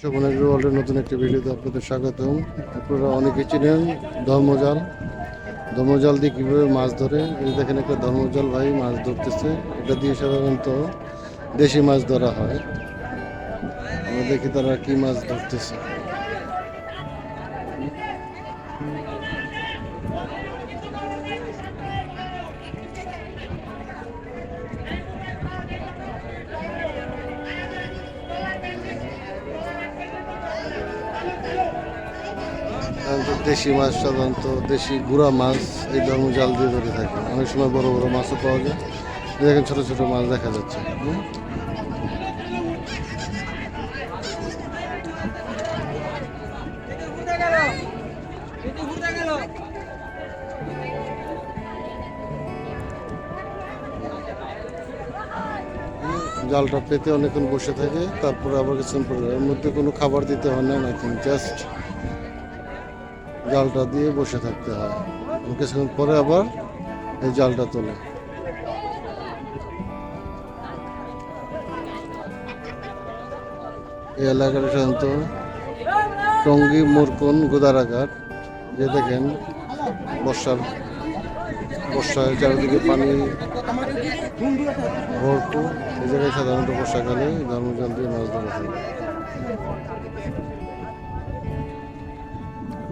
শোভন ওয়ার্ল্ডের নতুন একটি ভিডিওতে আপনাদের স্বাগতম। আপনারা অনেকে চিনেন ধর্মজাল। ধর্মজাল দিয়ে কীভাবে মাছ ধরে? এই দেখেন একটা ধর্মজাল ভাই মাছ ধরতেছে। এটা দিয়ে সাধারণত দেশি মাছ ধরা হয়। আমরা দেখি তারা কি মাছ ধরতেছে। দেশি মাছ, সাধারণত দেশি গুড়া মাছ, এই ধরনের জাল দিয়ে ধরে থাকে। অনেক সময় বড় বড় মাছও পাওয়া যায়। দেখেন ছোট ছোট মাছ দেখা যাচ্ছে। জালটা পেতে অনেকক্ষণ বসে থাকে, তারপরে আবার কিছুক্ষণ পরে। এর মধ্যে কোনো খাবার দিতে হয় না নাকি জাস্ট জালটা দিয়ে বসে থাকতে হয়। কিছুক্ষণ পরে আবার এই জালটা তোলে। এই এলাকাটা সাধারণত টঙ্গী, মোরকন, গোদারাঘাট, যে দেখেন, বর্ষার বর্ষায় চারিদিকে পানি ভরপুর। এই জায়গায় সাধারণত বর্ষাকালে ধর্মজল দিয়ে মাছ ধরা হয়।